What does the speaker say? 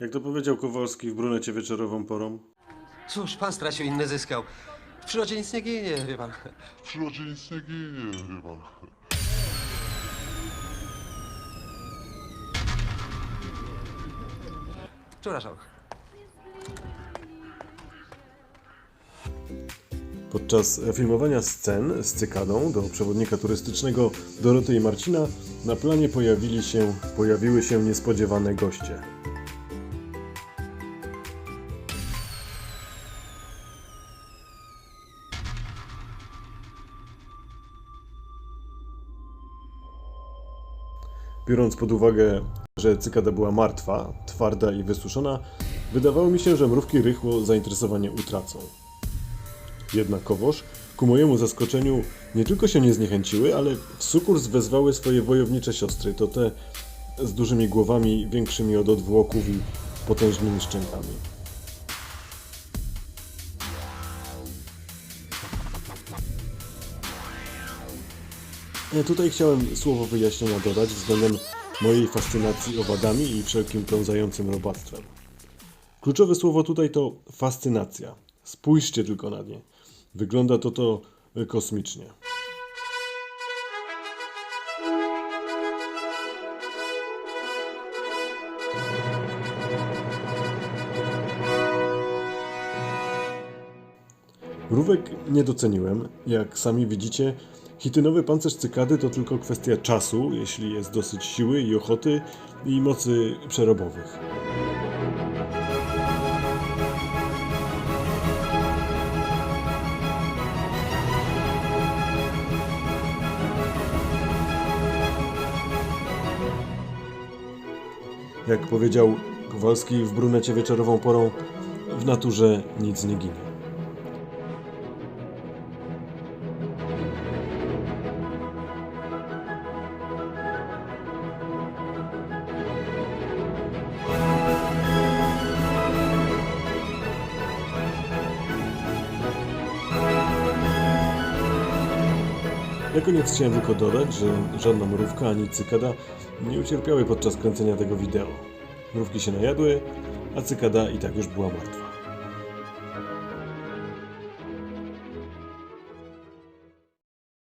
Jak to powiedział Kowalski w brunecie wieczorową porą? Cóż, pan stracił, inny zyskał. W przyrodzie nic nie ginie, wie pan. W przyrodzie nic nie ginie, wie pan. Przepraszam. Podczas filmowania scen z cykadą do przewodnika turystycznego Doroty i Marcina na planie pojawili się, pojawiły się niespodziewane goście. Biorąc pod uwagę, że cykada była martwa, twarda i wysuszona, wydawało mi się, że mrówki rychło zainteresowanie utracą. Jednakowoż, ku mojemu zaskoczeniu, nie tylko się nie zniechęciły, ale w sukurs wezwały swoje wojownicze siostry, to te z dużymi głowami, większymi od odwłoków i potężnymi szczękami. Tutaj chciałem słowo wyjaśnienia dodać względem mojej fascynacji owadami i wszelkim pełzającym robactwem. Kluczowe słowo tutaj to fascynacja. Spójrzcie tylko na nie. Wygląda to to y, kosmicznie. Mrówek nie doceniłem. Jak sami widzicie, hitynowy pancerz cykady to tylko kwestia czasu, jeśli jest dosyć siły i ochoty i mocy przerobowych. Jak powiedział Kowalski w brunecie wieczorową porą, w naturze nic nie ginie. Na koniec chciałem tylko dodać, że żadna mrówka ani cykada nie ucierpiały podczas kręcenia tego wideo. Mrówki się najadły, a cykada i tak już była martwa.